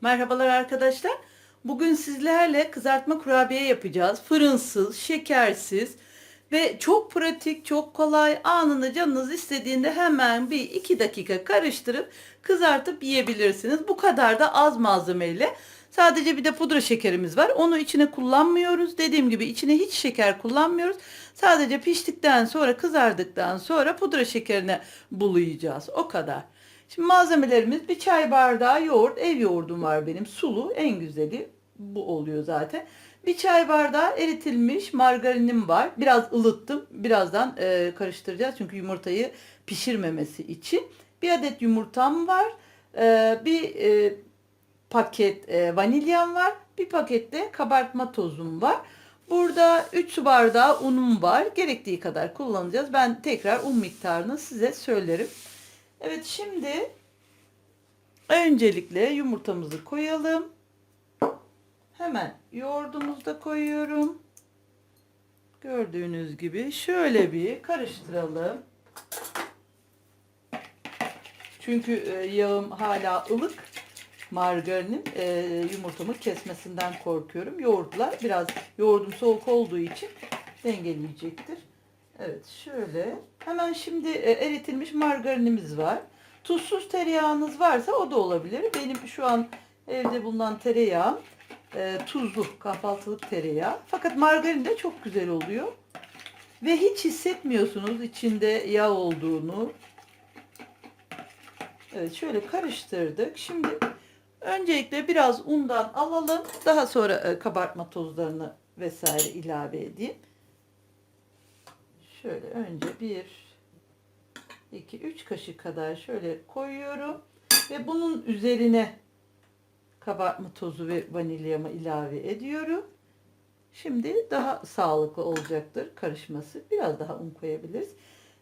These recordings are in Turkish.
Merhabalar arkadaşlar. Bugün sizlerle kızartma kurabiye yapacağız. Fırınsız, şekersiz ve çok pratik, çok kolay. Anında canınız istediğinde hemen bir iki dakika karıştırıp kızartıp yiyebilirsiniz. Bu kadar da az malzemeyle. Sadece bir de pudra şekerimiz var. Onu içine kullanmıyoruz. Dediğim gibi içine hiç şeker kullanmıyoruz. Sadece piştikten sonra kızardıktan sonra pudra şekerine bulayacağız. O kadar. Şimdi malzemelerimiz bir çay bardağı yoğurt. Ev yoğurdum var benim. Sulu en güzeli bu oluyor zaten. Bir çay bardağı eritilmiş margarinim var. Biraz ılıttım. Birazdan e, karıştıracağız çünkü yumurtayı pişirmemesi için. Bir adet yumurtam var. E, bir e, paket e, vanilyam var. Bir pakette kabartma tozum var. Burada 3 su bardağı unum var. Gerektiği kadar kullanacağız. Ben tekrar un miktarını size söylerim. Evet şimdi öncelikle yumurtamızı koyalım. Hemen yoğurdumuzu da koyuyorum. Gördüğünüz gibi şöyle bir karıştıralım. Çünkü e, yağım hala ılık. Margarinim e, yumurtamı kesmesinden korkuyorum. Yoğurtlar biraz yoğurdum soğuk olduğu için dengeleyecektir. Evet şöyle. Hemen şimdi e, eritilmiş margarinimiz var. Tuzsuz tereyağınız varsa o da olabilir. Benim şu an evde bulunan tereyağım e, tuzlu kahvaltılık tereyağı. Fakat margarin de çok güzel oluyor. Ve hiç hissetmiyorsunuz içinde yağ olduğunu. Evet şöyle karıştırdık. Şimdi öncelikle biraz undan alalım. Daha sonra e, kabartma tozlarını vesaire ilave edeyim. Şöyle önce bir, iki, üç kaşık kadar şöyle koyuyorum. Ve bunun üzerine kabartma tozu ve vanilyamı ilave ediyorum. Şimdi daha sağlıklı olacaktır karışması. Biraz daha un koyabiliriz.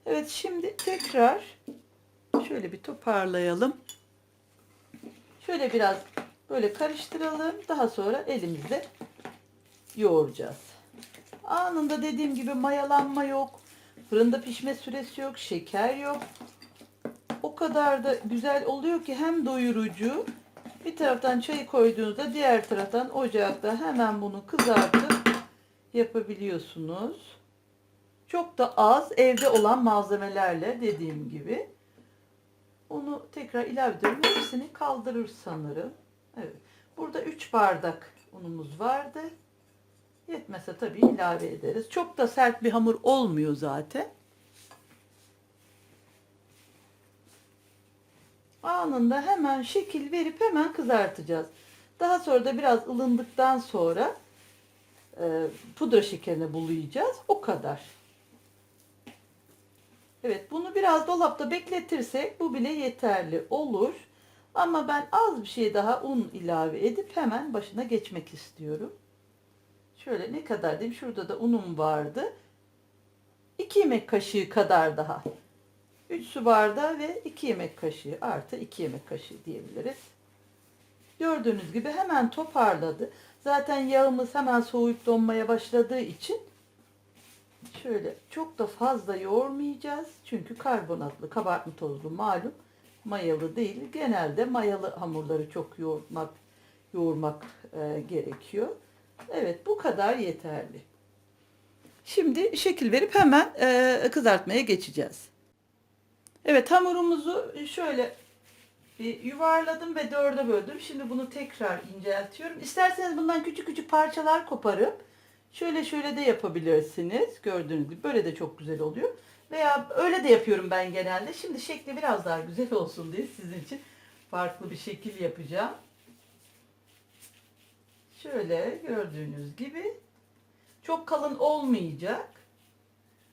Evet şimdi tekrar şöyle bir toparlayalım. Şöyle biraz böyle karıştıralım. Daha sonra elimizle yoğuracağız. Anında dediğim gibi mayalanma yok. Fırında pişme süresi yok. Şeker yok. O kadar da güzel oluyor ki hem doyurucu. Bir taraftan çayı koyduğunuzda diğer taraftan ocakta hemen bunu kızartıp yapabiliyorsunuz. Çok da az evde olan malzemelerle dediğim gibi. Onu tekrar ilave ediyorum. Hepsini kaldırır sanırım. Evet. Burada 3 bardak unumuz vardı. Yetmese tabii ilave ederiz. Çok da sert bir hamur olmuyor zaten. Anında hemen şekil verip hemen kızartacağız. Daha sonra da biraz ılındıktan sonra e, pudra şekerine bulayacağız. O kadar. Evet bunu biraz dolapta bekletirsek bu bile yeterli olur. Ama ben az bir şey daha un ilave edip hemen başına geçmek istiyorum. Şöyle ne kadar diyeyim şurada da unum vardı. 2 yemek kaşığı kadar daha. 3 su bardağı ve 2 yemek kaşığı artı 2 yemek kaşığı diyebiliriz. Gördüğünüz gibi hemen toparladı. Zaten yağımız hemen soğuyup donmaya başladığı için şöyle çok da fazla yoğurmayacağız. Çünkü karbonatlı, kabartma tozlu malum mayalı değil. Genelde mayalı hamurları çok yoğurmak yoğurmak e, gerekiyor. Evet bu kadar yeterli. Şimdi şekil verip hemen e, kızartmaya geçeceğiz. Evet hamurumuzu şöyle bir yuvarladım ve dörde böldüm. Şimdi bunu tekrar inceltiyorum. İsterseniz bundan küçük küçük parçalar koparıp şöyle şöyle de yapabilirsiniz. Gördüğünüz gibi böyle de çok güzel oluyor. Veya öyle de yapıyorum ben genelde. Şimdi şekli biraz daha güzel olsun diye sizin için farklı bir şekil yapacağım. Şöyle gördüğünüz gibi çok kalın olmayacak.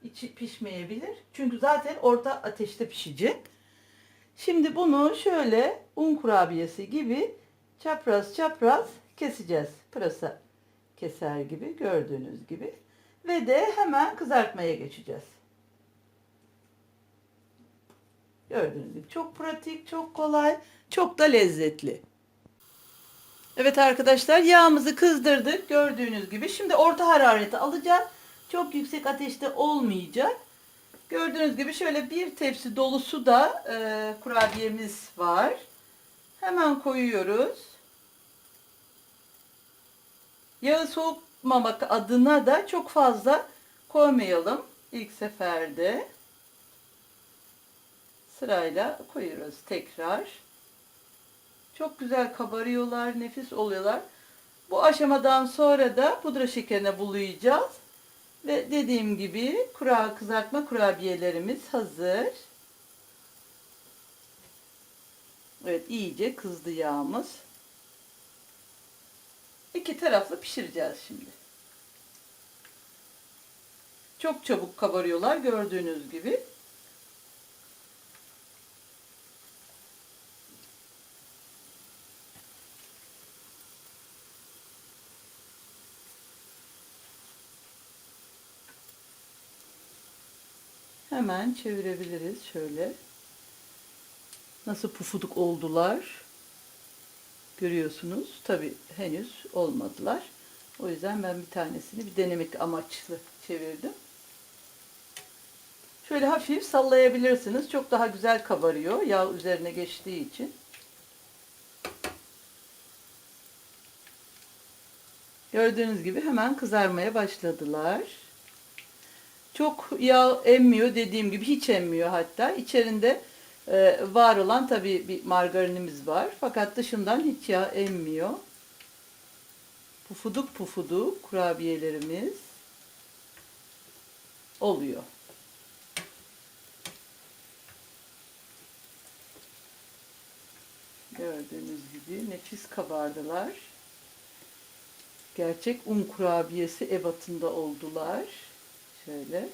İçi pişmeyebilir. Çünkü zaten orta ateşte pişecek. Şimdi bunu şöyle un kurabiyesi gibi çapraz çapraz keseceğiz. Pırasa keser gibi gördüğünüz gibi. Ve de hemen kızartmaya geçeceğiz. Gördüğünüz gibi çok pratik, çok kolay, çok da lezzetli. Evet arkadaşlar yağımızı kızdırdık gördüğünüz gibi. Şimdi orta hararete alacağız. Çok yüksek ateşte olmayacak. Gördüğünüz gibi şöyle bir tepsi dolusu da e, kurabiyemiz var. Hemen koyuyoruz. Yağı soğutmamak adına da çok fazla koymayalım ilk seferde. Sırayla koyuyoruz tekrar. Çok güzel kabarıyorlar, nefis oluyorlar. Bu aşamadan sonra da pudra şekerine bulayacağız. Ve dediğim gibi kura kızartma kurabiyelerimiz hazır. Evet iyice kızdı yağımız. İki taraflı pişireceğiz şimdi. Çok çabuk kabarıyorlar gördüğünüz gibi. Hemen çevirebiliriz şöyle. Nasıl pufuduk oldular. Görüyorsunuz. Tabi henüz olmadılar. O yüzden ben bir tanesini bir denemek amaçlı çevirdim. Şöyle hafif sallayabilirsiniz. Çok daha güzel kabarıyor. Yağ üzerine geçtiği için. Gördüğünüz gibi hemen kızarmaya başladılar. Çok yağ emmiyor dediğim gibi hiç emmiyor hatta. İçerinde e, var olan tabii bir margarinimiz var. Fakat dışından hiç yağ emmiyor. Pufuduk pufuduk kurabiyelerimiz oluyor. Gördüğünüz gibi nefis kabardılar. Gerçek un kurabiyesi ebatında oldular. Şöyle.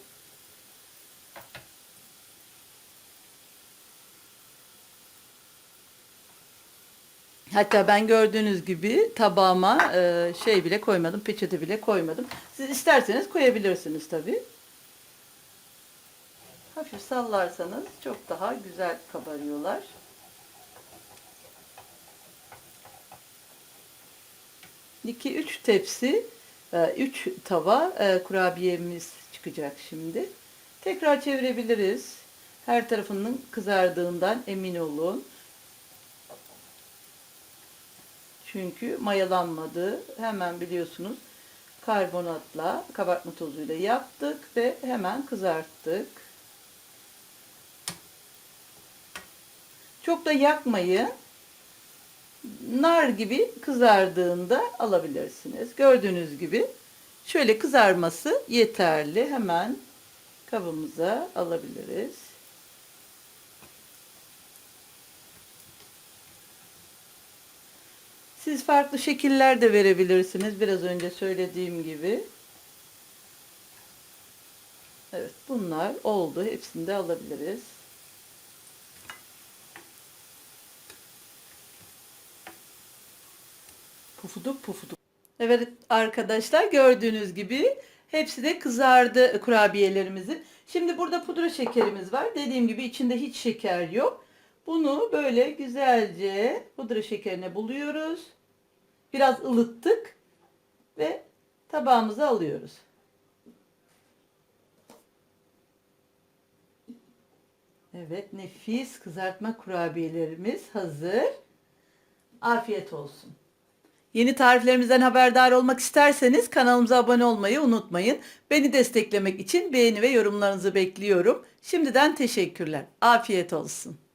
Hatta ben gördüğünüz gibi tabağıma e, şey bile koymadım, peçete bile koymadım. Siz isterseniz koyabilirsiniz tabi. Hafif sallarsanız çok daha güzel kabarıyorlar. İki üç tepsi, e, üç tava e, kurabiyemiz çıkacak şimdi. Tekrar çevirebiliriz. Her tarafının kızardığından emin olun. Çünkü mayalanmadı. Hemen biliyorsunuz karbonatla, kabartma tozuyla yaptık ve hemen kızarttık. Çok da yakmayın. Nar gibi kızardığında alabilirsiniz. Gördüğünüz gibi şöyle kızarması yeterli. Hemen kabımıza alabiliriz. Siz farklı şekiller de verebilirsiniz. Biraz önce söylediğim gibi. Evet bunlar oldu. Hepsini de alabiliriz. Pufuduk pufuduk. Evet arkadaşlar gördüğünüz gibi hepsi de kızardı kurabiyelerimizin. Şimdi burada pudra şekerimiz var. Dediğim gibi içinde hiç şeker yok. Bunu böyle güzelce pudra şekerine buluyoruz. Biraz ılıttık ve tabağımıza alıyoruz. Evet nefis kızartma kurabiyelerimiz hazır. Afiyet olsun. Yeni tariflerimizden haberdar olmak isterseniz kanalımıza abone olmayı unutmayın. Beni desteklemek için beğeni ve yorumlarınızı bekliyorum. Şimdiden teşekkürler. Afiyet olsun.